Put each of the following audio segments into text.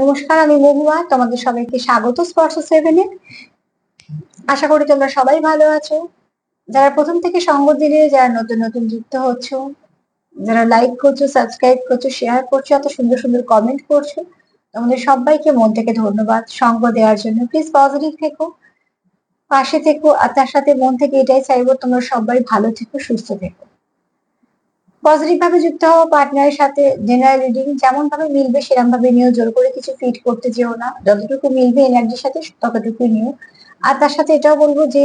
নমস্কার, আমি মহুয়া। তোমাদের সবাইকে স্বাগত স্পর্শ সেভেনে আশা করি তোমরা সবাই ভালো আছো। যারা প্রথম থেকে সঙ্গ দিলে, যারা নতুন নতুন যুক্ত হচ্ছ, যারা লাইক করছ সাবস্ক্রাইব করছ শেয়ার করছ, এত সুন্দর সুন্দর কমেন্ট করছ, তোমাদের সবাইকে মন থেকে ধন্যবাদ সঙ্গ দেওয়ার জন্য। প্লিজ পজিটিভ থেকো, পাশে থেকো, আর তার সাথে মন থেকে এটাই চাইব, তোমরা সবাই ভালো থেকো, সুস্থ থেকো। পজিটিভ ভাবে যুক্ত হওয়া পার্টনারের সাথে জেনারেল রিডিং যেমন ভাবে মিলবে সেরকম ভাবে নিয়েও জোর করে কিছু ফিট করতে যেও না। যতটুকু মিলবে এনার্জির সাথে ততটুকু নিও। আর তার সাথে এটাও বলব যে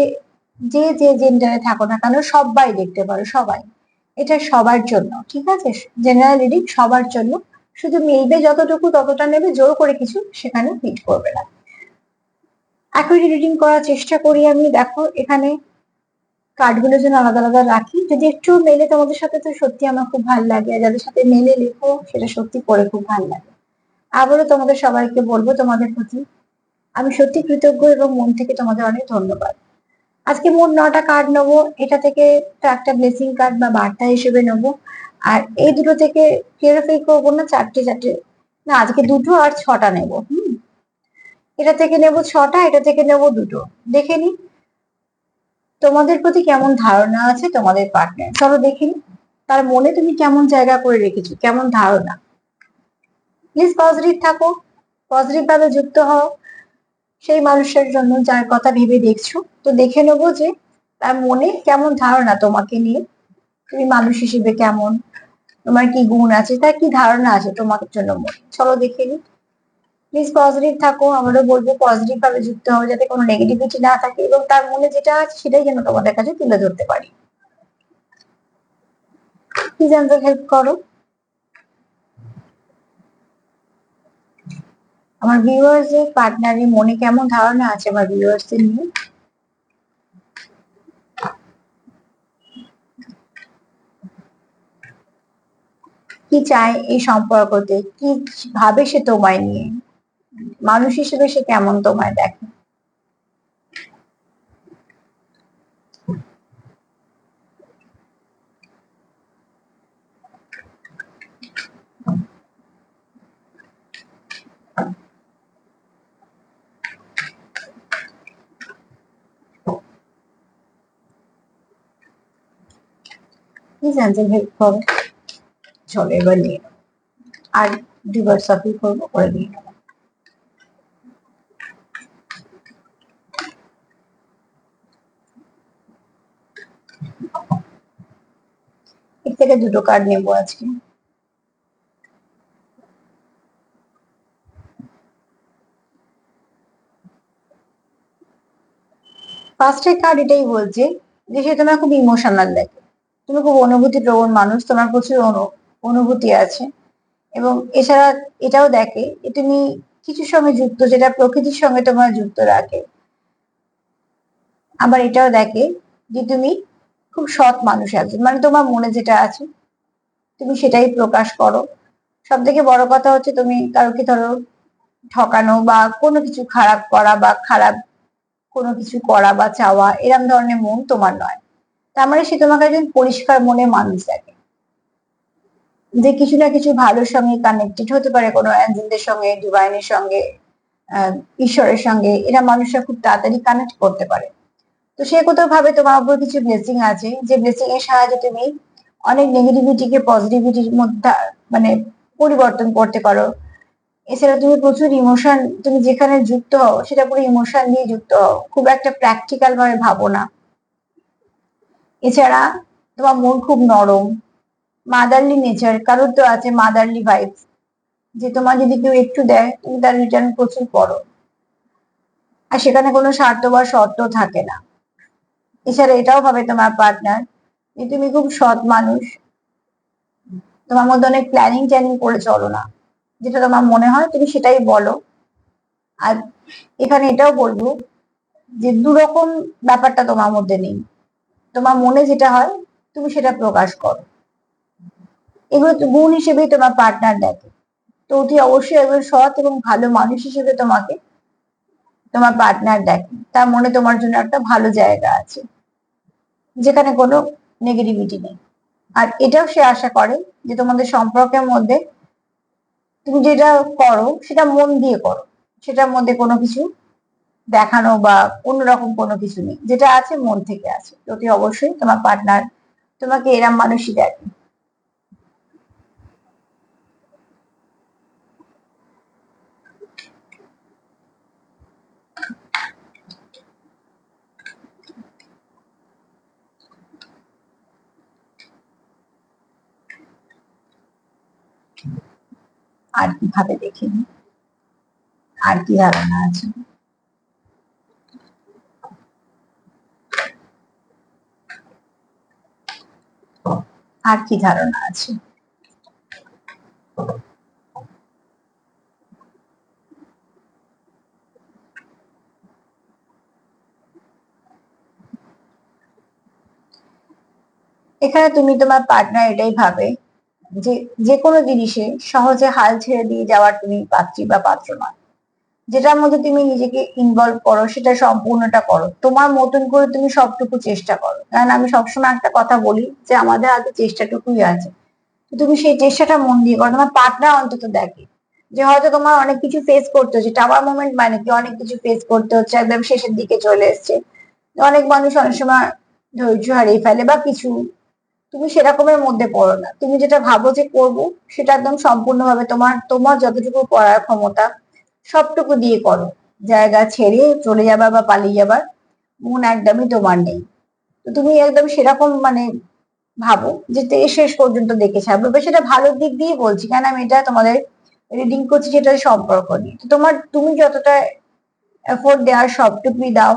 যে যে জেন্ডারে থাকো না কেন, সবাই দেখতে পারো, সবাই। এটা সবার জন্য, ঠিক আছে? জেনারেল রিডিং সবার জন্য। শুধু মিলবে যতটুকু ততটা নেবে, জোর করে কিছু সেখানে ফিট করবে না। অ্যাকুইটি রিডিং করার চেষ্টা করি আমি, দেখো এখানে কার্ডগুলো যেন আলাদা আলাদা রাখি। যদি একটু মেলে তোমাদের সাথে, তো সত্যি আমার খুব ভালো লাগে। আর যাদের সাথে মেলে লেখো, সেটা সত্যি পড়ে খুব ভালো লাগে। আবারও তোমাদের সবাইকে বলব, তোমাদের প্রতি আমি সত্যি কৃতজ্ঞ এবং মন থেকে তোমাদের অনেক ধন্যবাদ। আজকে মোট নটা কার্ড নেব। এটা থেকে একটা ব্লেসিং কার্ড বা বার্তা হিসেবে নেব। আর এই দুটো থেকে ক্লিয়ারিফাই করব না, চারটে চারটে। না, আজকে দুটো আর ছটা নেব, হুম। এটা থেকে নেব ছটা, এটা থেকে নেব দুটো। দেখে নি তোমাদের প্রতি কেমন ধারণা আছে তোমাদের পার্টনার চলো দেখে। তার মনে তুমি কেমন জায়গা করে রেখেছো? কেমন ধারণা? প্লিজ পজিটিভ থাকো। পজিটিভ ভাবে যুক্ত হও। সেই মানুষের জন্য যার কথা ভেবে দেখছ। তো দেখে নেব যে তার মনে কেমন ধারণা তোমাকে নিয়ে। তুমি মানুষ হিসেবে কেমন? তোমার কি গুণ আছে? তার কি ধারণা আছে তোমার জন্য? মনে চলো দেখে নি প্লিজ পজিটিভ থাকো, আমারও বলব পজিটিভ ভাবে যুক্ত হও, যাতে কোনো নেগেটিভিটি না থাকে এবং তার মনে যেটা আছে সেটাই যেন তোমাদের কাছে তুলে ধরতে পারি। প্লিজ আমাদের হেল্প করো। আমার ভিউয়ার্সদের পার্টনারের মনে কেমন ধারণা আছে আমার ভিউয়ার্সদের নিয়ে? কি চায় এই সম্পর্কতে? কি ভাবে সে তোমায় নিয়ে? মানুষ হিসেবে সে কেমন তোমায় দেখে? প্লিজ এবার নিয়ে আর দুবার সাফিল করব, করে নিয়ে এর থেকে দুটো কার্ড নেব আজকে। ফার্স্টের কার্ড এটাই বলছে যে সে তোমার খুব ইমোশনাল লাগে তুমি খুব অনুভূতি প্রবণ মানুষ, তোমার প্রচুর অনু- অনুভূতি আছে। এবং এছাড়া এটাও দেখে যে তুমি কিছুর সঙ্গে যুক্ত, যেটা প্রকৃতির সঙ্গে তোমার যুক্ত রাখে। আবার এটাও দেখে যে তুমি খুব সৎ মানুষ একজন। মানে তোমার মনে যেটা আছে, তুমি সেটাই প্রকাশ করো। সব থেকে বড় কথা হচ্ছে তুমি কারোকে ধরো ঠকানো বা কোনো কিছু খারাপ করা বা খারাপ কোনো কিছু করা বা চাওয়া এরকম ধরনের মন তোমার নয়। তার মানে সে তোমাকে একজন পরিষ্কার মনে মানুষ দেখে। যে কিছু না কিছু ভালোর সঙ্গে কানেক্টেড হতে পারে কোনো অ্যাঞ্জেলদের সঙ্গে ডিভাইনের সঙ্গে ঈশ্বরের সঙ্গে। এরা মানুষরা খুব তাড়াতাড়ি কানেক্ট করতে পারে। তো সে কোথাও ভাবে তোমার উপর কিছু ব্লেসিং আছে? যে ব্লেসিং এর সাহায্যে তুমি অনেক নেগেটিভিটিকে পজিটিভিটির মধ্যে মানে পরিবর্তন করতে পারো। এছাড়া তুমি প্রচুর ইমোশন তুমি যেখানে যুক্ত হও, সেটা পুরো ইমোশন দিয়ে যুক্ত হও। খুব একটা প্র্যাকটিক্যাল ভাবে ভাবো না। এছাড়া তোমার মন খুব নরম। মাদারলি নেচার কারোর তো আছে মাদারলি ভাইবস যে তোমার যদি কেউ একটু দেয়, তুমি তার রিটার্ন প্রচুর করো। আর সেখানে কোনো স্বার্থ বা শর্ত থাকে না। এছাড়া এটাও ভাবে তোমার পার্টনার যে তুমি খুব সৎ মানুষ। তোমার মধ্যে অনেক প্ল্যানিং ট্যানিং করে চলো না। যেটা তোমার মনে হয় তুমি সেটাই বলো। আর এখানে এটাও বলব যে দুরকম ব্যাপারটা তোমার মধ্যে নেই। তোমার মনে যেটা হয় তুমি সেটা প্রকাশ করো। এগুলো গুণ হিসেবেই তোমার পার্টনার দেখে। তো অতি অবশ্যই একজন সৎ এবং ভালো মানুষ হিসেবে তোমাকে তোমার পার্টনার দেখে। তার মনে তোমার জন্য একটা ভালো জায়গা আছে। যেখানে কোনো নেগেটিভিটি নেই। আর এটাও সে আশা করে যে তোমাদের সম্পর্কের মধ্যে তুমি যেটা করো, সেটা মন দিয়ে করো। সেটার মধ্যে কোনো কিছু দেখানো বা অন্যরকম কোনো কিছু নেই। যেটা আছে, মন থেকে আছে। অতি অবশ্যই তোমার পার্টনার তোমাকে এরম মানুষই দেখে। আর কীভাবে দেখিনি? আর কি ধারণা আছে? আর কি ধারণা আছে? এখানে তুমি তোমার পার্টনার এটাই ভাবে যে যে কোনো জিনিসে সহজে হাল ছেড়ে দিয়ে যাওয়ার তুমি পাত্রী বা পাত্র নয়। যেটার মধ্যে তুমি নিজেকে ইনভলভ করো, সেটা সম্পূর্ণটা করো। তোমার মতন করে তুমি সবটুকু চেষ্টা করো। কারণ আমি সবসময় একটা কথা বলি যে, আমাদের হাতে চেষ্টাটুকুই আছে। তুমি সেই চেষ্টাটা মন দিয়ে করো। তোমার পার্টনার অন্তত দেখে যে, হয়তো তোমার অনেক কিছু ফেস করতে হচ্ছে। টাওয়ার মোমেন্ট মানে কি অনেক কিছু ফেস করতে হচ্ছে। একদম শেষের দিকে চলে এসছে। অনেক মানুষ অনেক সময় ধৈর্য হারিয়ে ফেলে বা কিছু তুমি সেরকমের মধ্যে পড়ো না। তুমি যেটা ভাবো যে করব, সেটা একদম সম্পূর্ণভাবে তোমার তোমার যতটুকু করার ক্ষমতা, সবটুকু দিয়ে করো। জায়গা ছেড়ে চলে যাবার বা পালিয়ে যাবার মন একদমই তোমার নেই। তো তুমি একদম সেরকম মানে ভাবো যে শেষ পর্যন্ত দেখে ছাড়বো সেটা ভালো দিক দিয়ে বলছি কেন আমি এটা তোমাদের রিডিং করছি সেটা সম্পর্ক নিয়ে। তো তোমার, তুমি যতটা এফোর্ট দেওয়ার সবটুকুই দাও,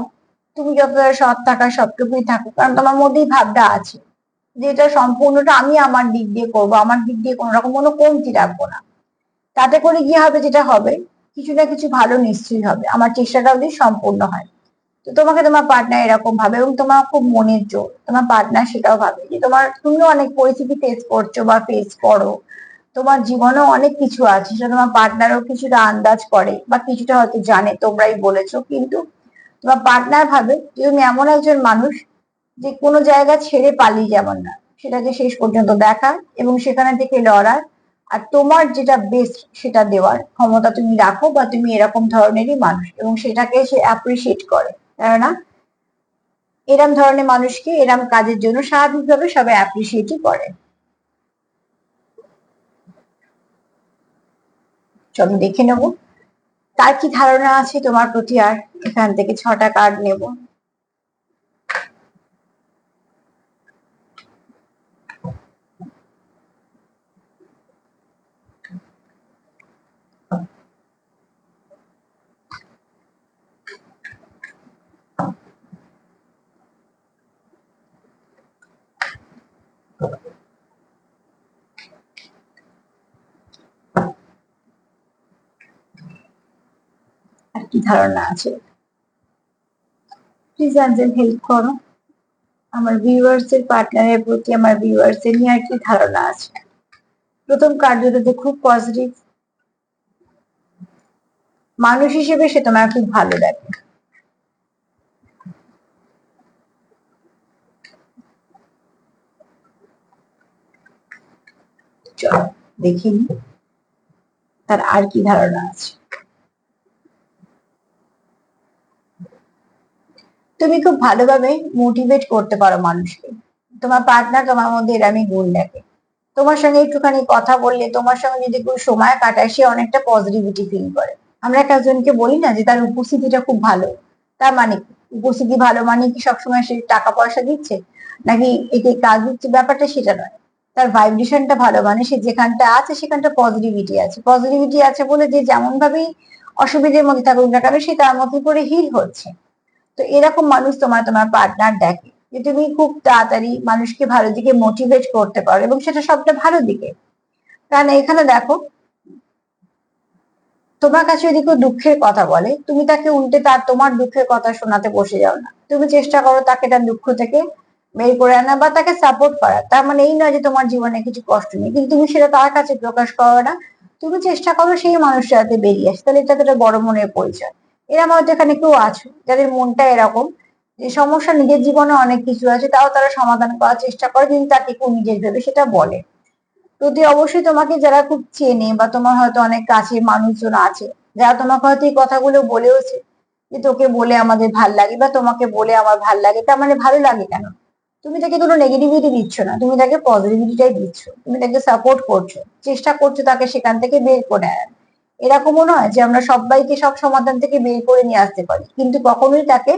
তুমি যতটা সৎ থাকার সবটুকুই থাকো কারণ তোমার মধ্যেই ভাবটা আছে। যে এটা সম্পূর্ণটা আমি আমার দিক দিয়ে করব, আমার দিক দিয়ে কোনো রকম কোনো কমতি রাখব না। তাতে করে কি হবে, যেটা হবে, কিছু না কিছু ভালো নিশ্চয়ই হবে, আমার চেষ্টাটা যদি সম্পূর্ণ হয়। তো তোমাকে তোমার পার্টনার এরকম ভাবে এবং তোমার খুব মনের জোর, তোমার পার্টনার সেটাও ভাবে যে তোমার তুমিও অনেক পরিস্থিতি ফেস করছ বা ফেস করো, তোমার জীবনেও অনেক কিছু আছে, সেটা তোমার পার্টনারও কিছুটা আন্দাজ করে বা কিছুটা হয়তো জানে, তোমরাই বলেছ, কিন্তু তোমার পার্টনার ভাবে যে তুমি এমন একজন মানুষ যে কোনো জায়গা ছেড়ে পালিয়ে যাবার না। সেটাকে শেষ পর্যন্ত দেখা এবং সেখানে থেকে লড়ার। আর তোমার যেটা বেস্ট সেটা দেওয়ার। ক্ষমতা তুমি রাখো বা তুমি এরকম ধরনেরই মানুষ এবং সেটাকে সে অ্যাপ্রিসিয়েট করে কেননা এরম ধরনের মানুষকে এরম কাজের জন্য স্বাভাবিকভাবে সবাই অ্যাপ্রিসিয়েটই করে। চলো দেখে নেব। তার কি ধারণা আছে তোমার প্রতি আর এখান থেকে ছটা কার্ড নেব কি ধারণা আছে। প্লিজ আনজেল হেল্প করো। আমার ভিউয়ার্স এর পার্টনারের প্রতি আমার ভিউয়ার্স এর নিয়ে আর কি ধারণা আছে। প্রথম কার্যটাতে খুব পজিটিভ মানুষ হিসেবে সে তোমার খুব ভালো চল, দেখিনি। তার আর কি ধারণা আছে? তুমি খুব ভালোভাবে মোটিভেট করতে পারো মানুষকে। তোমার পার্টনার তোমার মধ্যে এরামই গুণ দেখে। তোমার সঙ্গে একটুখানি কথা বললে, তোমার সঙ্গে যদি কোনো সময় কাটায়, সে অনেকটা পজিটিভিটি ফিল করে। আমরা একটা একজনকে বলি না যে, তার উপস্থিতিটা খুব ভালো। তার মানে উপস্থিতি ভালো মানে কি সবসময় সে টাকা পয়সা দিচ্ছে? নাকি একে কাজ দিচ্ছে? ব্যাপারটা সেটা নয়। তার ভাইব্রেশনটা ভালো মানে সে যেখানটা আছে, সেখানটা পজিটিভিটি আছে। পজিটিভিটি আছে বলে যে যেমন ভাবেই অসুবিধার মধ্যে থাকুক না কেন, সে তার মধ্যে করে হিল হচ্ছে। তো এরকম মানুষ তোমার তোমার পার্টনার দেখে যে তুমি খুব তাড়াতাড়ি মানুষকে ভালো দিকে মোটিভেট করতে পারো এবং সেটা সবটা ভালো দিকে। কারণ এখানে দেখো, তোমার কাছে যদি কেউ দুঃখের কথা বলে, তুমি তাকে উল্টে তার তোমার দুঃখের কথা শোনাতে বসে যাও না। তুমি চেষ্টা করো তাকে তার দুঃখ থেকে বের করে আনা বা তাকে সাপোর্ট করা। তার মানে এই নয় যে তোমার জীবনে কিছু কষ্ট নেই, কিন্তু তুমি সেটা তার কাছে প্রকাশ করো না। তুমি চেষ্টা করো সেই মানুষটাতে যাতে বেরিয়ে আসে তাহলে এটা তো বড় মনের পরিচয়। এরম হয়তো এখানে কেউ আছো, যাদের মনটা এরকম, যে সমস্যা নিজের জীবনে অনেক কিছু আছে, তাও তারা সমাধান করার চেষ্টা করে, কিন্তু তাকে কেউ নিজের ভেবে সেটা বলে। প্রতি অবশ্যই তোমাকে যারা খুব চেনে বা তোমার হয়তো অনেক কাছের মানুষজন আছে, যারা তোমাকে হয়তো এই কথাগুলো বলেওছে, যে তোকে বলে আমাদের ভালো লাগে বা তোমাকে বলে আমার ভালো লাগে, তার মানে ভালো লাগে কেন? তুমি তাকে কোনো নেগেটিভিটি দিচ্ছ না, তুমি তাকে পজিটিভিটিটাই দিচ্ছ, তুমি তাকে সাপোর্ট করছ, চেষ্টা করছ তাকে সেখান থেকে বের করে আনার। এরকমও নয় যে আমরা সবাইকে সব সমাধান থেকে বের করে নিয়ে আসতে পারি। কিন্তু কখনোই তাকে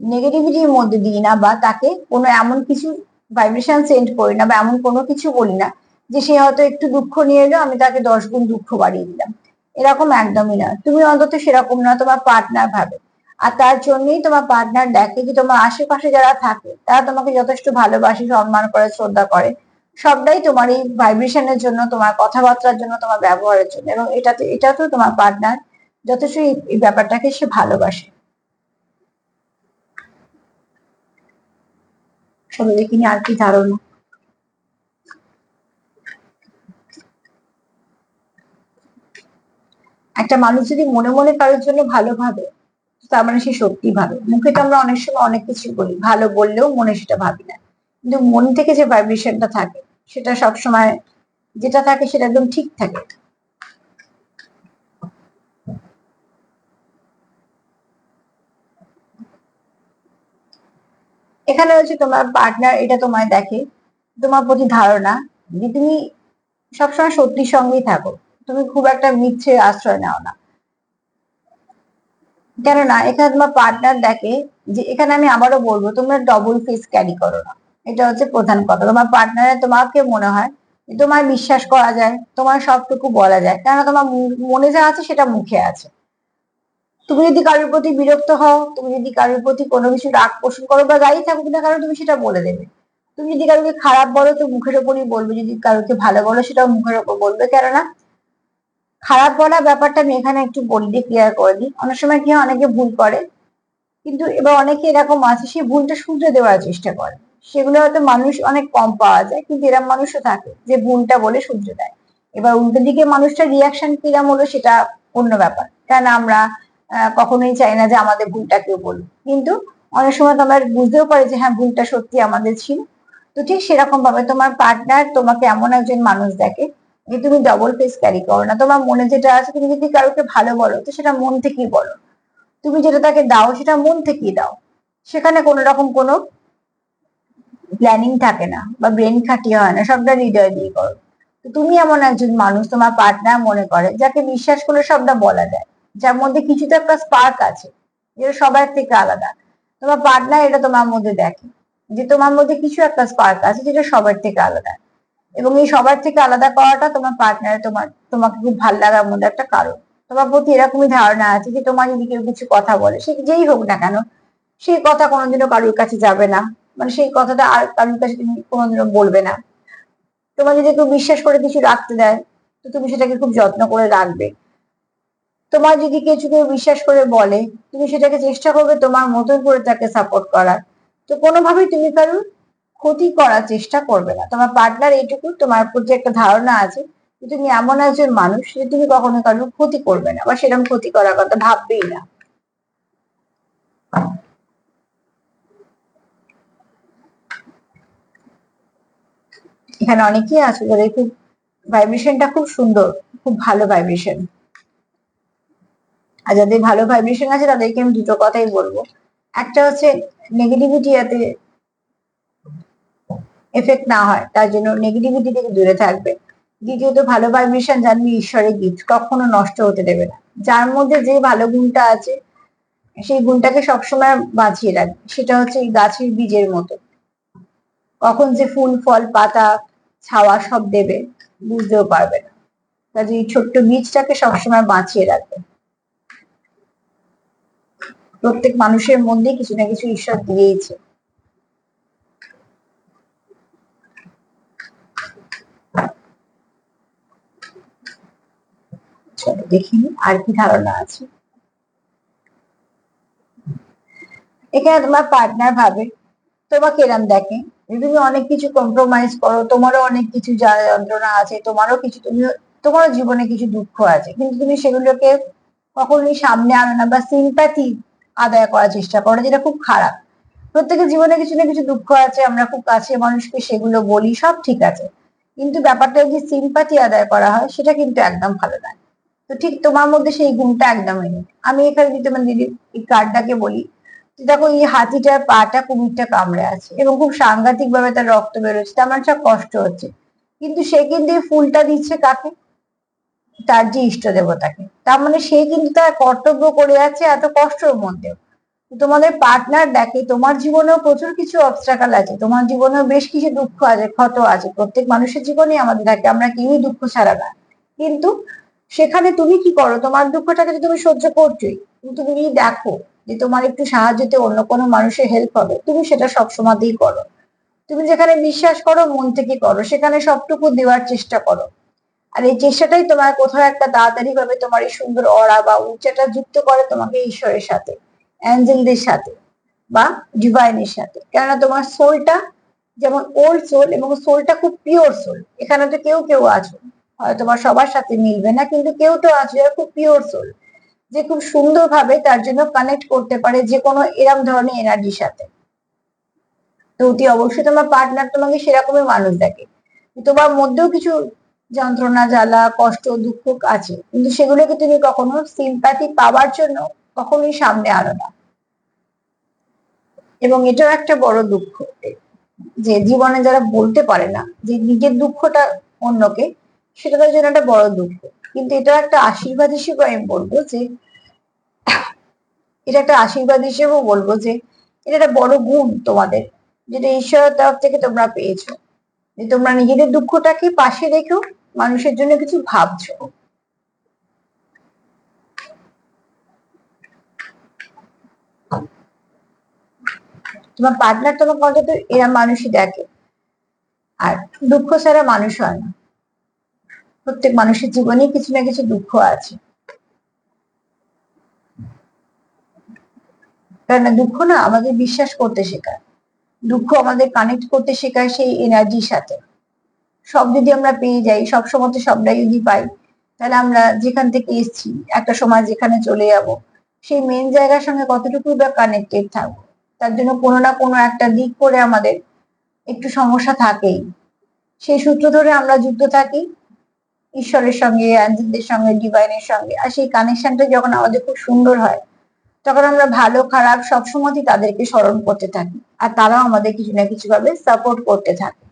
নেগেটিভিটির মধ্যে দিই না বা তাকে কোনো এমন কিছু ভাইব্রেশন সেন্ড করি না বা এমন কোনো কিছু বলি না যে সে হয়তো একটু দুঃখ নিয়ে এলো, আমি তাকে দশ গুণ দুঃখ বাড়িয়ে দিলাম। এরকম একদমই না। তুমি অন্তত সেরকম না, তোমার পার্টনার ভাবে। আর তার জন্যই তোমার পার্টনার দেখে যে তোমার আশেপাশে যারা থাকে, তারা তোমাকে যথেষ্ট ভালোবাসে, সম্মান করে, শ্রদ্ধা করে। সবটাই তোমার এই ভাইব্রেশনের জন্য, তোমার কথাবার্তার জন্য, তোমার ব্যবহারের জন্য। এবং এটাতে এটা তো তোমার পার্টনার যথেষ্ট এই ব্যাপারটাকে সে ভালোবাসে। সবাই দেখিনি আর কি ধারণা? একটা মানুষ যদি মনে মনে কারোর জন্য ভালো ভাবে তার মানে সে সত্যি ভাবে মুখে তো আমরা অনেক সময় অনেক কিছু বলি। ভালো বললেও মনে সেটা ভাবি না। কিন্তু মন থেকে যে ভাইব্রেশনটা থাকে সেটা সব সময় যেটা থাকে সেটা একদম ঠিক থাকে। এখানে হচ্ছে তোমার পার্টনার এটা তোমায় দেখে, তোমার প্রতি ধারণা যে তুমি সবসময় সত্যির সঙ্গেই থাকো। তুমি খুব একটা মিথ্যে আশ্রয় নাও না। কেননা, এখানে তোমার পার্টনার দেখে যে, এখানে আমি আবারও বলব, তোমরা ডবল ফেস ক্যারি করো না। এটা হচ্ছে প্রধান কথা। তোমার পার্টনারে তোমাকে মনে হয় তোমার বিশ্বাস করা যায়, তোমার সবটুকু বলা যায়। কেননা তোমার মনে যা আছে সেটা মুখে আছে। তুমি যদি কারোর প্রতি বিরক্ত হও, তুমি যদি কারোর প্রতি কোনো কিছু রাগ পোষণ করো বা গাড়ি থাকুক না কারও তুমি সেটা বলে দেবে। তুমি যদি কারোকে খারাপ বলো, তো মুখের ওপরই বলবে। যদি কারোকে ভালো বলো, সেটাও মুখের ওপর বলবে। কেননা খারাপ বলা ব্যাপারটা আমি এখানে একটু বলি দিয়ে ক্লিয়ার করে দিই। অনেক সময় কি অনেকে ভুল করে। কিন্তু এবার অনেকে এরকম আছে সেই ভুলটা শুধরে দেওয়ার চেষ্টা করে। সেগুলো হয়তো মানুষ অনেক কম পাওয়া যায়, কিন্তু এরকম মানুষও থাকে, যে ভুলটা বলে শুধরে দেয়। এবার উল্টো দিকে মানুষটা রিয়াকশন কিরাম হলো সেটা অন্য ব্যাপার। কেন আমরা কখনোই চাই না যে আমাদের ভুলটা কেউ বলুক। কিন্তু অনেক সময় তো আমরা বুঝতেও পারি যে হ্যাঁ ভুলটা সত্যি আমাদের ছিল। তো ঠিক সেরকম ভাবে তোমার পার্টনার তোমাকে এমন একজন মানুষ দেখে যে তুমি ডবল ফেস ক্যারি করো না। তোমার মনে যেটা আছে, তুমি যদি কারোকে ভালো বলো, তো সেটা মন থেকেই বলো। তুমি যেটা তাকে দাও, সেটা মন থেকেই দাও। সেখানে কোনো রকম কোনো প্ল্যানিং থাকে না বা ব্রেন খাটিয়ে হয় না, সবটা হৃদয় দিয়ে করো। তো তুমি এমন একজন মানুষ, তোমার পার্টনার মনে করে, যাকে বিশ্বাস করে সবটা বলা যায়। যার মধ্যে কিছু তো একটা স্পার্ক আছে, যেটা সবার থেকে আলাদা। তোমার পার্টনার এটা তোমার মধ্যে দেখে যে তোমার মধ্যে কিছু একটা স্পার্ক আছে, যেটা সবার থেকে আলাদা। এবং এই সবার থেকে আলাদা করাটা তোমার পার্টনারে তোমার, তোমাকে খুব ভালো লাগার মধ্যে একটা কারণ। তোমার প্রতি এরকমই ধারণা আছে যে তোমার যদি কেউ কিছু কথা বলে, সে যেই হোক না কেন সেই কথা কোনোদিনও কারোর কাছে যাবে না। মানে সেই কথাটা আর কারোর কাছে তুমি কোনোদিনও বলবে না। তোমার যদি কেউ বিশ্বাস করে কিছু রাখতে দেয়, তো তুমি সেটাকে খুব যত্ন করে রাখবে। তোমার যদি কিছু কেউ বিশ্বাস করে বলে, তুমি সেটাকে চেষ্টা করবে তোমার মতন করে তাকে সাপোর্ট করার। তো কোনোভাবেই তুমি কারোর ক্ষতি করার চেষ্টা করবে না। তোমার পার্টনার এইটুকু, তোমার প্রতি একটা ধারণা আছে যে তুমি এমন একজন মানুষ যে তুমি কখনো কারোর ক্ষতি করবে না বা সেরকম ক্ষতি করার কথা ভাববেই না। এখানে অনেকেই আছে যাদের খুব ভাইব্রেশনটা খুব সুন্দর, খুব ভালো ভাইব্রেশন আর যাদের ভালো ভাইব্রেশন আছে তাদেরকে আমি দুটো কথাই বলব। একটা হচ্ছে নেগেটিভিটি যাতে এফেক্ট না হয়, তার জন্য নেগেটিভিটি থেকে দূরে থাকবে। দ্বিতীয়ত, ভালো ভাইব্রেশন জানবি ঈশ্বরের গিফট কখনো নষ্ট হতে দেবে না। যার মধ্যে যে ভালো গুণটা আছে, সেই গুণটাকে সবসময় বাঁচিয়ে রাখবে। সেটা হচ্ছে এই গাছের বীজের মতো। কখন যে ফুল, ফল, পাতা ছাওয়া সব দেবে, বুঝতেও পারবে না। কাজে এই ছোট্ট বীজটাকে সবসময় বাঁচিয়ে রাখবে। প্রত্যেক মানুষের মধ্যে কিছু না কিছু ঈশ্বর দিয়েইছে। চলো দেখিনি আর কি ধারণা আছে। এখানে তোমার পার্টনার ভাবে, তোমাকে এরম দেখে। তুমি অনেক কিছু কম্প্রোমাইজ করো, তোমারও অনেক কিছু যন্ত্রণা আছে, তোমারও কিছু তুমি তোমারও জীবনে কিছু দুঃখ আছে, কিন্তু তুমি সেগুলোকে কখনোই সামনে আনো না বা সিম্প্যাথি আদায় করার চেষ্টা করো, যেটা খুব খারাপ। প্রত্যেকের জীবনে কিছু না কিছু দুঃখ আছে, আমরা খুব কাছে মানুষকে সেগুলো বলি, সব ঠিক আছে। কিন্তু ব্যাপারটা যে সিম্পাতি আদায় করা হয়, সেটা কিন্তু একদম ভালো নয়। তো ঠিক তোমার মধ্যে সেই গুণটা একদমই নেই। আমি এখানে যদি তোমার দিদি এই কার্ডটাকে বলি দেখো, এই হাতিটার পাটা কুমিরটা কামড়ে আছে এবং খুব সাংঘাতিক ভাবে তার রক্ত বেরোচ্ছে, তার মানে সব কষ্ট হচ্ছে। কিন্তু সে কিন্তু এই ফুলটা দিচ্ছে কাকে? তার যে ইষ্ট দেবতাকে। তার মানে সে কিন্তু তার কর্তব্য করে যাচ্ছে এত কষ্টের মধ্যেও। তোমাদের পার্টনার দেখে, তোমার জীবনেও প্রচুর কিছু অবস্ট্রাকাল আছে, তোমার জীবনেও বেশ কিছু দুঃখ আছে, ক্ষত আছে, প্রত্যেক মানুষের জীবনে আমাদের থাকে, আমরা কেউই দুঃখ ছাড়া না। কিন্তু সেখানে তুমি কি করো? তোমার দুঃখটাকে তুমি সহ্য করছোই তুমি দেখো যে তোমার একটু সাহায্যতে অন্য কোনো মানুষের হেল্প হবে, তুমি সেটা সবসময়তেই করো। তুমি যেখানে বিশ্বাস করো, মন থেকে করো, সেখানে সবটুকু দেওয়ার চেষ্টা করো। আর এই চেষ্টাটাই তোমার কোথাও একটা তাড়াতাড়ি ভাবে তোমার এই সুন্দর অরা বা উচ্চাটা যুক্ত করে তোমাকে ঈশ্বরের সাথে, অ্যাঞ্জেলদের সাথে বা ডিভাইনের সাথে। কেননা তোমার সোলটা যেমন ওল্ড সোল এবং সোলটা খুব পিওর সোল এখানে তো কেউ কেউ আছো তোমার সবার সাথে মিলবে না, কিন্তু কেউ তো আছে খুব পিওর সোল যে খুব সুন্দরভাবে তার জন্য কানেক্ট করতে পারে যে কোনো এরম ধরনের এনার্জির সাথে। তো অতি অবশ্যই তোমার পার্টনার তোমাকে সেরকমই মানুষ দেখে। তোমার মধ্যেও কিছু যন্ত্রণা, জ্বালা, কষ্ট, দুঃখ আছে, কিন্তু সেগুলোকে তুমি কখনো সিম্প্যাথি পাওয়ার জন্য কখনোই সামনে আনো না। এবং এটাও একটা বড় দুঃখ। যে জীবনে যারা বলতে পারে না যে নিজের দুঃখটা অন্যকে, সেটা তার জন্য একটা বড় দুঃখ। কিন্তু এটা একটা আশীর্বাদ হিসেবে আমি বলব যে, এটা একটা আশীর্বাদ হিসেবেও বলব যে, এটা একটা বড় গুণ তোমাদের, যেটা ঈশ্বরের তরফ থেকে তোমরা পেয়েছ। যে তোমরা নিজেদের দুঃখটাকে পাশে রেখেও মানুষের জন্য কিছু ভাবছ। তোমার পার্টনার তোমার কথা তো এরা মানুষই দেখে। আর দুঃখ ছাড়া মানুষ হয় না। প্রত্যেক মানুষের জীবনে কিছু না কিছু দুঃখ আছে। কেননা দুঃখ না আমাদের বিশ্বাস করতে শেখায়। দুঃখ আমাদের কানেক্ট করতে শেখায় সেই এনার্জির সাথে। সব যদি আমরা পেয়ে যাই, সব সময় তো সবটাই যদি পাই, তাহলে আমরা যেখান থেকে এসছি, একটা সময় যেখানে চলে যাব, সেই মেন জায়গার সঙ্গে কতটুকু বা কানেক্টেড থাকব? তার জন্য কোনো না কোনো একটা দিক করে আমাদের একটু সমস্যা থাকেই। সেই সূত্র ধরে আমরা যুক্ত থাকি ঈশ্বরের সঙ্গে, অ্যাঞ্জেলদের সঙ্গে, ডিভাইনের সঙ্গে। আর সেই কানেকশনটা যখন আমাদের খুব সুন্দর হয়, তখন আমরা ভালো, খারাপ সবসময়ই তাদেরকে স্মরণ করতে থাকি। আর তারাও আমাদের কিছু না কিছু ভাবে সাপোর্ট করতে থাকে।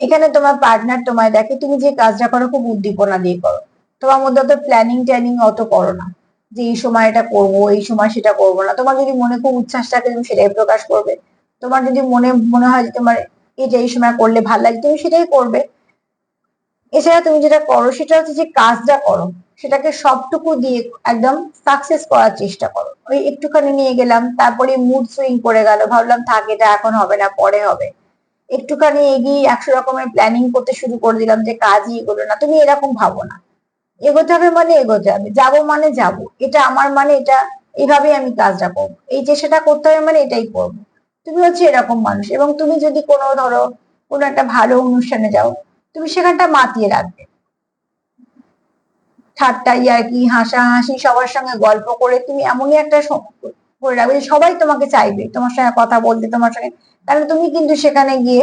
এখানে তোমার পার্টনার তোমায় দেখে, তুমি যে কাজটা করো, খুব উদ্দীপনা দিয়ে করো। তোমার মধ্যে অত প্ল্যানিং ট্যানিং অত করো না, যে এই সময় এটা করব, এই সময় সেটা করব না। তোমার যদি মনে খুব উচ্ছ্বাস থাকে, তুমি সেটাই প্রকাশ করবে। তোমার যদি মনে মনে হয় যে তোমার এটা এই সময় করলে ভালো লাগে, তুমি সেটাই করবে। এছাড়া তুমি যেটা করো, সেটা হচ্ছে যে কাজটা করো, সেটাকে সবটুকু দিয়ে একদম সাকসেস করার চেষ্টা করো। ওই একটুখানি নিয়ে গেলাম, তারপরে মুড সুইং করে গেল, ভাবলাম থাক, এটা এখন হবে না, পরে হবে। একটুখানি এগিয়ে একশো রকমের প্ল্যানিং করতে শুরু করে দিলাম যে কাজই এগোলো না, তুমি এরকম ভাবো না। এগোতে হবে মানে এগোতে হবে, যাব মানে যাব। এটা আমার মানে এটা এইভাবেই আমি কাজটা করব। এই সেটা করতে হবে মানে এটাই করব। তুমি হচ্ছে এরকম মানুষ, এবং তুমি যদি কোনো ধরো কোনো একটা ভালো অনুষ্ঠানে যাও তুমি সেখানটা মাতিয়ে রাখবে। ঠাট্টা, ইয়ার্কি, হাসাহাসি, সবার সঙ্গে গল্প করে তুমি এমনই একটা করে রাখবে যে সবাই তোমাকে চাইবে। তোমার সঙ্গে কথা বলতে, তোমার সঙ্গে, তাহলে তুমি কিন্তু সেখানে গিয়ে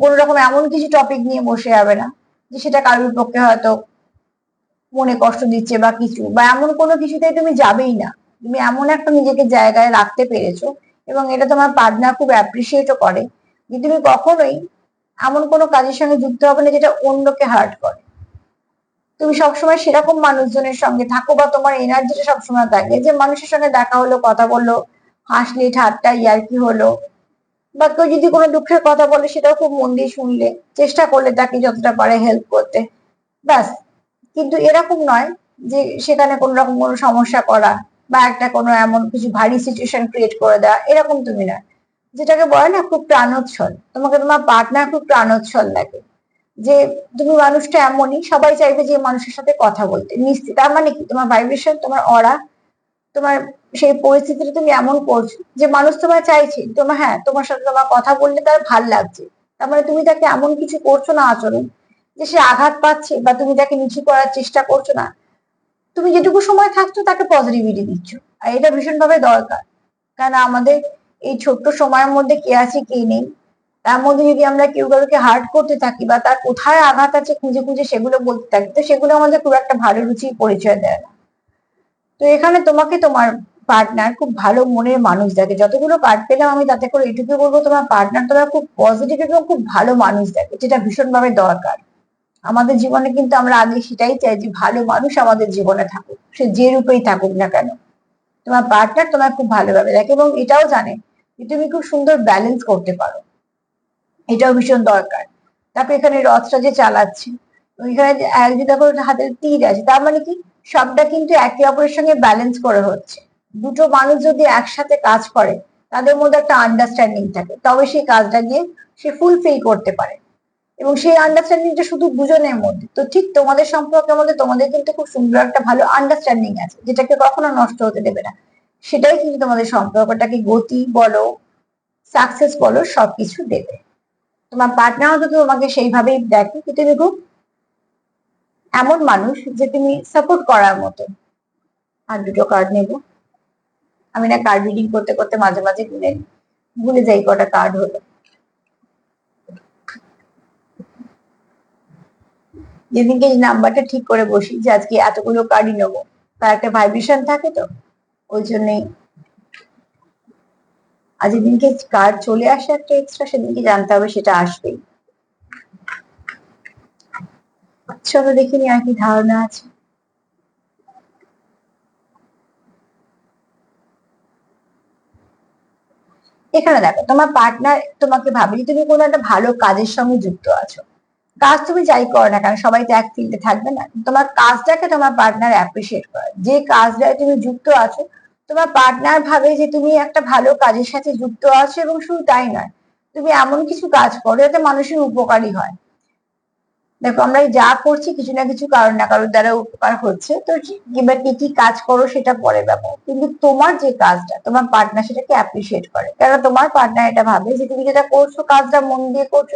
কোন রকম এমন কিছু টপিক নিয়ে বসে যাবে না, যে সেটা কারোর পক্ষে হয়তো মনে কষ্ট দিচ্ছে বা কিছু, বা এমন কোনো কিছুতে তুমি যাবেই না। তুমি এমন একটা নিজেকে জায়গায় রাখতে পেরেছ এবং এটা তোমার পার্টনার খুব অ্যাপ্রিসিয়েটও করে যে তুমি কখনোই এমন কোনো কাজের সঙ্গে যুক্ত হবে না যেটা অন্যকে হার্ট করে। তুমি সবসময় সেরকম মানুষজনের সঙ্গে থাকো বা তোমার এনার্জিটা সবসময় থাকে যে মানুষের সঙ্গে দেখা হলো, কথা বলল, হাসলে, ঠাট্টা, ইয়ার্কি হলো বা কেউ যদি কোনো দুঃখের কথা বলে সেটাও খুব মন দিয়ে শুনলে, চেষ্টা করলে তাকে যতটা পারে হেল্প করতে। ব্যাস, কিন্তু এরকম নয় যে সেখানে কোন রকম কোনো সমস্যা করা বা একটা কোনো এমন কিছু ভারী সিচুয়েশন ক্রিয়েট করে দেওয়া, এরকম তুমি না যেটাকে বলে না, খুব প্রাণোচ্ছল। তোমাকে তোমার পার্টনার খুব প্রাণোচ্ছল লাগে। যে তুমি মানুষটা এমনই, সবাই চাইবে যে মানুষের সাথে কথা বলতে। নিশ্চিত তার মানে কি? তোমার ভাইব্রেশন তোমার অরা তোমার সেই পরিস্থিতিটা তুমি এমন করছ যে মানুষ তোমার চাইছে। তোমার হ্যাঁ তোমার সাথে তোমার কথা বললে তার ভালো লাগছে। তার মানে তুমি তাকে এমন কিছু করছ না আচরণ যে সে আঘাত পাচ্ছে বা তুমি তাকে নিচু করার চেষ্টা করছ না। তুমি যেটুকু সময় থাকছো তাকে পজিটিভিটি দিচ্ছ। আর এটা ভীষণভাবে দরকার। কারণ আমাদের এই ছোট্ট সময়ের মধ্যে কে আছে, কে নেই? তার মধ্যে যদি আমরা কেউ কাউকে হার্ট করতে থাকি বা তার কোথায় আঘাত আছে খুঁজে খুঁজে সেগুলো বলতে থাকি, তো সেগুলো আমাদের খুব একটা ভালো রুচি পরিচয় দেয় না। তো এখানে তোমাকে তোমার পার্টনার খুব ভালো মনের মানুষ দেখে। যতগুলো কার্ড পেলাম আমি তাতে করে এটুকু বলব, তোমার পার্টনার তোমার খুব পজিটিভ এবং খুব ভালো মানুষ দেখে, যেটা ভীষণভাবে দরকার। আমাদের জীবনে কিন্তু আমরা আগে সেটাই চাই যে ভালো মানুষ আমাদের জীবনে থাকুক, সে যে রূপেই থাকুক না কেন। তোমার পার্টনার তোমার খুব ভালোভাবে দেখে এবং এটাও জানে তুমি খুব সুন্দর ব্যালেন্স করতে পারো। এটাও ভীষণ দরকার। তারপরে এখানে রথটা যে চালাচ্ছে, ওইখানে যে দেখো হাতে তীর আছে, তার মানে কি? সবটা কিন্তু একে অপরের সঙ্গে ব্যালেন্স করে হচ্ছে। দুটো মানুষ যদি একসাথে কাজ করে, তাদের মধ্যে একটা আন্ডারস্ট্যান্ডিং থাকে। তবে সেই কাজটা গিয়ে সে ফুলফিল করতে পারে। এবং সেই আন্ডারস্ট্যান্ডিংটা শুধু দুজনের মধ্যে। তো ঠিক তোমাদের সম্পর্কের মধ্যে তোমাদের কিন্তু খুব সুন্দর একটা ভালো আন্ডারস্ট্যান্ডিং আছে, যেটাকে কখনো নষ্ট হতে দেবে না। সেটাই কিন্তু তোমাদের সম্পর্কটাকে গতি বলো সাকসেস বলো, সবকিছু দেবে। তোমার পার্টনারও যদি তোমাকে সেইভাবেই দেখে কি তুমি খুব এমন মানুষ যে তুমি সাপোর্ট করার মতো। আর দুটো কার্ড নেব। আমি না কার্ড রিডিং করতে করতে মাঝে মাঝে ভুলে ভুলে যাই কটা কার্ড হলো। যেদিনকে নাম্বারটা ঠিক করে বসি যে আজকে এতগুলো কার্ডই নেব, তার একটা ভাইব্রেশন থাকে তো? ওই জন্যই আর যেদিনকে কার্ড চলে আসে একটা এক্সট্রা সেদিনকে জানতে হবে সেটা আসবেই। চলো দেখিনি আর কি ধারণা আছে। এখানে দেখো, তোমার পার্টনার তোমাকে ভাবে যে তুমি কোনো একটা ভালো কাজের সঙ্গে যুক্ত আছো। কাজ তুমি যাই করো না কারণ সবাই তো এক ফিল্ডে থাকবে না। তোমার কাজটাকে তোমার পার্টনার অ্যাপ্রিসিয়েট করে। যে কাজটায় তুমি যুক্ত আছো তোমার পার্টনার ভাবে যে তুমি একটা ভালো কাজের সাথে যুক্ত আছো এবং শুধু তাই নয়, তুমি এমন কিছু কাজ করো যাতে মানুষের উপকারী হয়। দেখো, আমরা যা করছি কিছু না কিছু কারণ না, কারোর দ্বারা উপকার হচ্ছে। তো কিংবা কি কি কাজ করো সেটা পরে ব্যাপার। কিন্তু তোমার যে কাজটা, তোমার পার্টনার সেটাকে অ্যাপ্রিসিয়েট করে। কেন তোমার পার্টনার এটা ভাবে যে তুমি যেটা করছ, কাজটা মন দিয়ে করছ,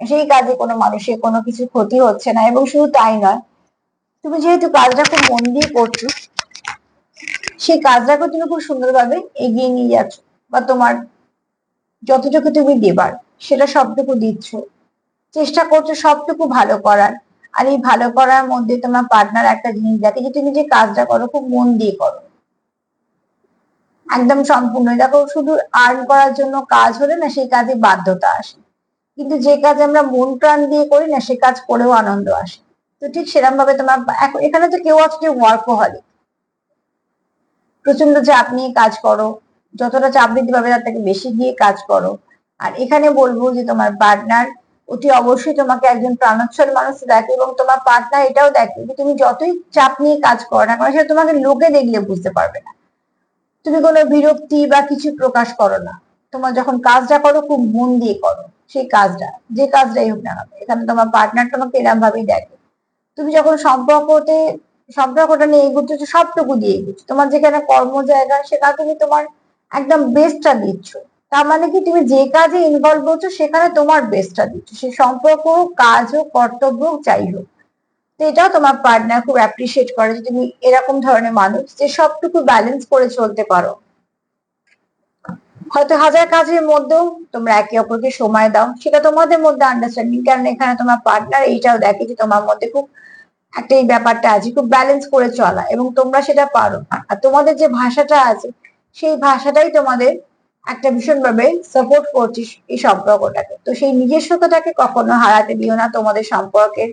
সেই কাজে কোনো মানুষের কোনো কিছু ক্ষতি হচ্ছে না এবং শুধু তাই নয়, তুমি যেহেতু কাজটা খুব মন দিয়ে করছ সেই কাজটাকে তুমি খুব সুন্দরভাবে এগিয়ে নিয়ে যাচ্ছ বা তোমার যতটুকু তুমি দেবার সেটা সবটুকু দিচ্ছ। চেষ্টা করছ সবটুকু ভালো করার। আর এই ভালো করার মধ্যে তোমার পার্টনার একটা জিনিস দেখে যে তুমি যে কাজটা করো খুব মন দিয়ে করো। একদম সম্পূর্ণ। দেখো শুধু আর্ন করার জন্য কাজ হলে না সেই কাজে বাধ্যতা আসে। কিন্তু যে কাজ আমরা মন প্রাণ দিয়ে করি না, সে কাজ করেও আনন্দ আসে। তো ঠিক সেরকম ভাবে তোমার এখানে তো কেউ আছে যে ওয়ার্কোহলিক প্রচণ্ড চাপ নিয়ে কাজ করো, যতটা চাপ দিতে পারবে তার থেকে বেশি দিয়ে কাজ করো। আর এখানে বলব যে তোমার পার্টনার অতি অবশ্যই তোমাকে একজন প্রাণোচ্ছল মানুষ দেখে এবং তোমার পার্টনার এটাও দেখে যে তুমি যতই চাপ নিয়ে কাজ করো না কেন, সেটা তোমাকে লোকে দেখলে বুঝতে পারবে না। তুমি কোনো বিরক্তি বা কিছু প্রকাশ করো না। তোমার যখন কাজটা করো, খুব মন দিয়ে করো। সেই কাজটা, যে কাজটাই হোক না এখানে তোমার পার্টনার তোমাকে এরম ভাবেই দেখে। তুমি যখন সম্পর্কতে সম্পর্কটা নিয়ে এগুচ্ছ সবটুকু দিয়ে এগুচ্ছ। তোমার যেখানে কর্ম জায়গা সেখানে তুমি তোমার একদম বেস্টটা দিচ্ছ। তার মানে কি, তুমি যে কাজে ইনভলভ হচ্ছ, সেখানে তোমার বেস্টটা দিচ্ছ। সে সম্পর্ক হোক, কাজ হোক, কর্তব্য হোক, যাই হোক। তো এটাও তোমার পার্টনার খুব অ্যাপ্রিসিয়েট করে যে তুমি এরকম ধরনের মানুষ, যে সবটুকু ব্যালেন্স করে চলতে পারো। হয়তো হাজার কাজের মধ্যেও তোমরা একে অপরকে সময় দাও, সেটা তোমাদের মধ্যে আন্ডারস্ট্যান্ডিং কারণ এখানে তোমার পার্টনার এইটাও দেখে যে তোমার মধ্যে খুব একটা এই ব্যাপারটা আছে, খুব ব্যালেন্স করে চলা এবং তোমরা সেটা পারো আর তোমাদের যে ভাষাটা আছে, সেই ভাষাটাই তোমাদের একটা ভীষণভাবে সাপোর্ট করছিস এই সম্পর্কটাকে। তো সেই নিজস্বতাটাকে কখনো হারাতে দিও না, তোমাদের সম্পর্কের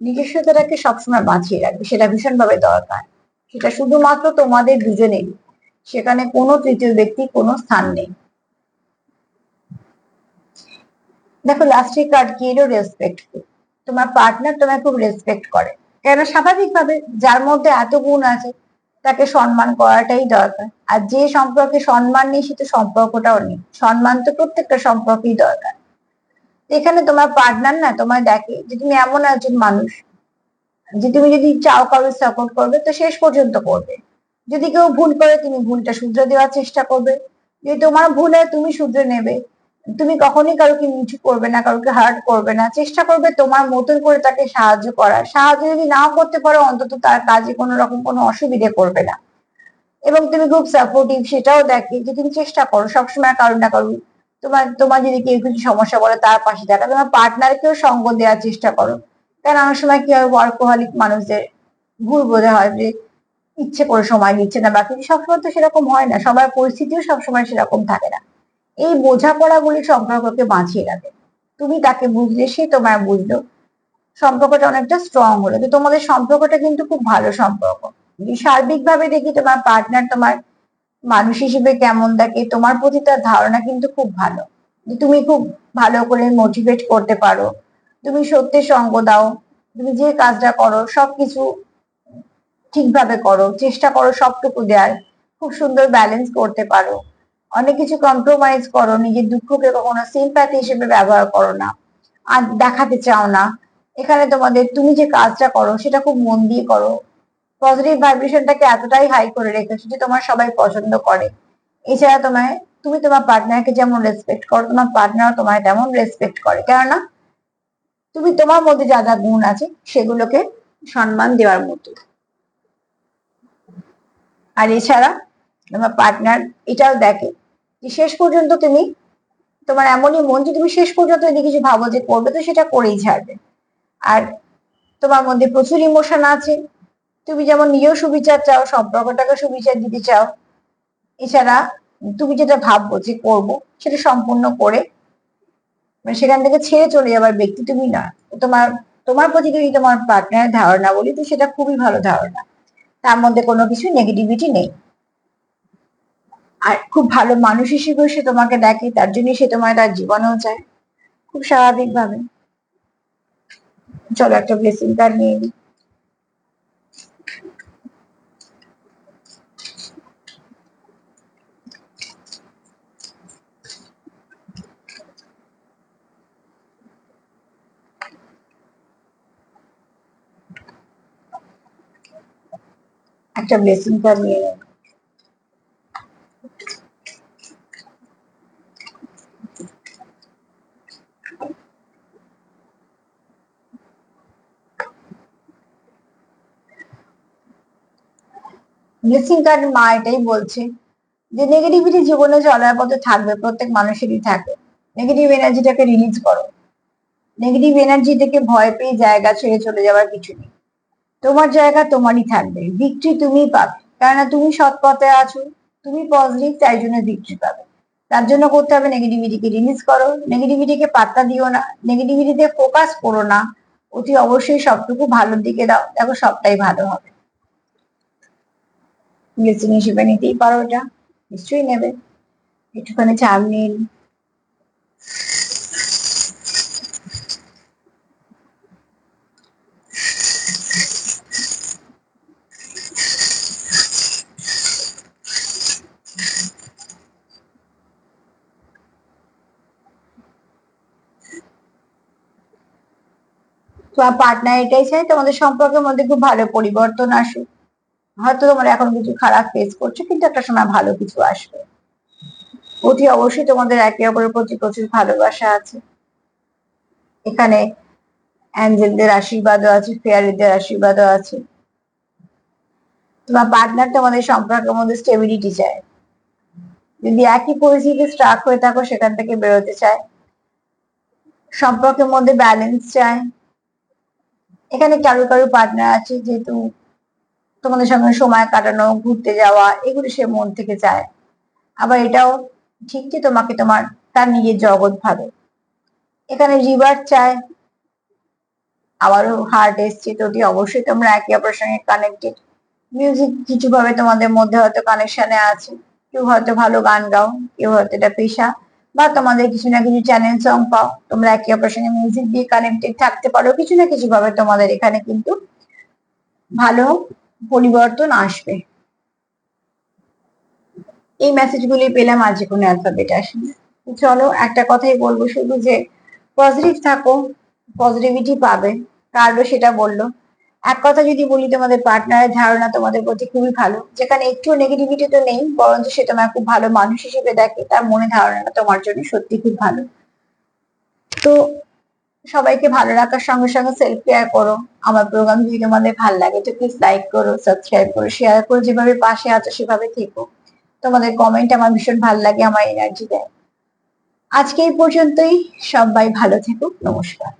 নিজস্বতাটাকে সবসময় বাঁচিয়ে রাখবে, সেটা ভীষণভাবে দরকার। সেটা শুধুমাত্র তোমাদের দুজনেরই, সেখানে কোনো তৃতীয় ব্যক্তি কোনো স্থান নেই। দেখো লাস্টের কার্ড কি এলো? রেসপেক্টফুল তোমার পার্টনার তোমায় খুব রেসপেক্ট করে। কেন? স্বাভাবিকভাবে যার মধ্যে এত গুণ আছে, তাকে সম্মান করাটাই দরকার। আর যে সম্পর্কে সম্মান নেই, সে তো সম্পর্কটাও নেই। সম্মান তো প্রত্যেকটা সম্পর্কেই দরকার। এখানে তোমার পার্টনার না, তোমার দেখে, যে তুমি এমন একজন মানুষ, যে তুমি যদি চাও কারও সাপোর্ট করবে, তো শেষ পর্যন্ত করবে। যদি কেউ ভুল করে, তুমি ভুলটা শুধরে দেওয়ার চেষ্টা করবে। যদি তোমার ভুল হয়, তুমি শুধরে নেবে। তুমি কখনোই কারোকে নিচু করবে না, কারোকে হার্ট করবে না। চেষ্টা করবে তোমার মতন করে তাকে সাহায্য করার। সাহায্য যদি নাও করতে পারো, অন্তত তার কাজে কোনো রকম কোনো অসুবিধে করবে না। এবং তুমি খুব সাপোর্টিভ সেটাও দেখে যে তুমি চেষ্টা করো, সবসময় কারও না কারও তোমার তোমার যদি কেউ কিছু সমস্যা বলে, তার পাশে থাকা তোমার পার্টনারকেও সঙ্গ দেওয়ার চেষ্টা করো। কারণ অনেক সময় কি হয় ওয়ার্কোহলিক মানুষদের ভুল বোঝা হয় যে ইচ্ছে করে সময় দিচ্ছে না। বা কিছু সবসময় তো সেরকম হয় না। সবার পরিস্থিতিও সবসময় সেরকম থাকে না। এই বোঝাপড়াগুলি সম্পর্ককে বাঁচিয়ে রাখে। তুমি তাকে বুঝলে, সে তোমায় বুঝলো। সম্পর্কটা অনেকটা স্ট্রং হলো। তো তোমাদের সম্পর্কটা কিন্তু খুব ভালো সম্পর্ক। সার্বিকভাবে দেখি তোমার পার্টনার তোমার মানুষ হিসেবে কেমন দেখে, তোমার প্রতি তার ধারণা কিন্তু খুব ভালো। যে তুমি খুব ভালো করে মোটিভেট করতে পারো। তুমি সত্যের সঙ্গ দাও। তুমি যে কাজটা করো, সবকিছু ঠিকভাবে করো। চেষ্টা করো সবটুকু দেওয়ার খুব সুন্দর ব্যালেন্স করতে পারো। অনেক কিছু কম্প্রোমাইজ করো, নিজের দুঃখকে কখনো সিম্প্যাথি হিসেবে ব্যবহার করো না, আর দেখাতে চাও না। এখানে তোমাদের তুমি যে কাজটা করো, সেটা খুব মন দিয়ে করো। পজিটিভ ভাইব্রেশনটাকে এতটাই হাই করে রেখেছো যে তোমার সবাই পছন্দ করে। এছাড়া তোমায়, তুমি তোমার পার্টনারকে যেমন রেসপেক্ট করো, তোমার পার্টনার তোমায় তেমন রেসপেক্ট করে। কেননা, তুমি তোমার মধ্যে যা যা গুণ আছে, সেগুলোকে সম্মান দেওয়ার মতো। আর এছাড়া, তোমার পার্টনার এটাও দেখে যে শেষ পর্যন্ত তুমি তোমার এমনই মন যে তুমি শেষ পর্যন্ত যদি কিছু ভাবো যে করবে তো সেটা করেই ছাড়বে। আর তোমার মধ্যে প্রচুর ইমোশন আছে। তুমি যেমন নিজেও সুবিচার চাও সম্পর্কটাকে সুবিচার দিতে চাও, এছাড়া তুমি যেটা ভাববো যে করব সেটা সম্পূর্ণ করে মানে সেখান থেকে ছেড়ে চলে যাবার ব্যক্তি তুমি না। তোমার তোমার প্রতি যদি তোমার পার্টনারের ধারণা বলি, তো সেটা খুবই ভালো ধারণা। তার মধ্যে কোনো কিছু নেগেটিভিটি নেই। আর খুব ভালো মানুষ হিসেবেও সে তোমাকে দেখে, তার জন্য সে তোমার তার জীবনেও চায় খুব স্বাভাবিক ভাবে চলো একটা ব্লেসিং কার্ড নিয়ে নিই। একটা ব্লেসিং কার্ড নিয়ে নিই। ব্লেসিং কার্ড মা এটাই বলছে যে নেগেটিভিটি জীবনে চলার পথে থাকবে, প্রত্যেক মানুষেরই থাকে নেগেটিভ এনার্জিটাকে রিলিজ করো। নেগেটিভ এনার্জি থেকে ভয় পেয়ে জায়গা ছেড়ে চলে যাওয়ার কিছু নেই। তোমার জায়গা তোমারই থাকবে ভিক্টরি তুমিই পাবে। কেননা তুমি সৎ পথে আছো, তুমি পজিটিভ তাই জন্য ভিক্টরি পাবে। তার জন্য করতে হবে নেগেটিভিটিকে রিলিজ করো। নেগেটিভিটিকে পাত্তা দিও না। নেগেটিভিটিতে ফোকাস করো না। অতি অবশ্যই সবটুকু ভালোর দিকে দাও। দেখো সবটাই ভালো হবে। ব্লেসিং হিসেবে নিতেই পারো এটা। নিশ্চয়ই নেবে। একটুখানি চাপ নিন। তোমার পার্টনার এটাই চাই, তোমাদের সম্পর্কের মধ্যে খুব ভালো পরিবর্তন আসুক। হয়তো তোমরা এখন কিছু খারাপ ফেস করছ, কিন্তু একটা সময় ভালো কিছু আসবে। অতি অবশ্যই তোমাদের একে অপরের প্রতি প্রচুর ভালোবাসা আছে। এখানে অ্যাঞ্জেলদের আশীর্বাদও আছে, ফেয়ারিদের আশীর্বাদও আছে। তোমার পার্টনার তোমাদের সম্পর্কের মধ্যে স্টেবিলিটি চায়। যদি একই পরিস্থিতি স্ট্রাক হয়ে থাকো, সেখান থেকে বেরোতে চায়। সম্পর্কের মধ্যে ব্যালেন্স চায়। এখানে কারও কারও পার্টনার আছে, যেহেতু তোমাদের সঙ্গে সময় কাটানো, ঘুরতে যাওয়া, এগুলো সে মন থেকে চায়। আবার এটাও ঠিক যে তোমাকে তোমার, তার নিজের জগৎ ভাবে। এখানে রিভার চায়, আবারও হার্ট এসছে, তো অবশ্যই তোমরা একে অপরের সঙ্গে কানেক্টেড মিউজিক কিছু ভাবে তোমাদের মধ্যে হয়তো কানেকশনে আছে। কেউ হয়তো ভালো গান গাও, কেউ হয়তো এটা পেশা, বা তোমাদের কিছু না কিছু চ্যানেল সং পাও। তোমরা একে অপরের সঙ্গে মিউজিক দিয়ে কানেক্টেড থাকতে পারো। কিছু না কিছু ভাবে তোমাদের এখানে কিন্তু ভালো পরিবর্তন আসবে। এই মেসেজগুলি পেলাম আজ কোনো অ্যালফাবেট আসেনি। চলো একটা কথাই বলব শুধু যে পজিটিভ থাকো পজিটিভিটি পাবে। কার্ডও সেটা বলল। এক কথা যদি বলি, তোমাদের পার্টনারের ধারণা তোমাদের প্রতি খুবই ভালো। যেখানে একটু নেগেটিভিটি তো নেই, বরঞ্চ সে তোমার খুব ভালো মানুষ হিসেবে দেখে, তার মনে ধারণাটা তোমার জন্য সত্যি খুব ভালো। তো সবাইকে ভালো রাখার সঙ্গে সঙ্গে সেলফ কেয়ার করো। আমার প্রোগ্রাম যদি তোমাদের ভালো লাগে তো প্লিজ লাইক করো সাবস্ক্রাইব করো শেয়ার করো, যেভাবে পাশে আছো সেভাবে থেকো। তোমাদের কমেন্ট আমার ভীষণ ভালো লাগে, আমার এনার্জি দেয়। আজকে এই পর্যন্তই, সবাই ভালো থেকো, নমস্কার।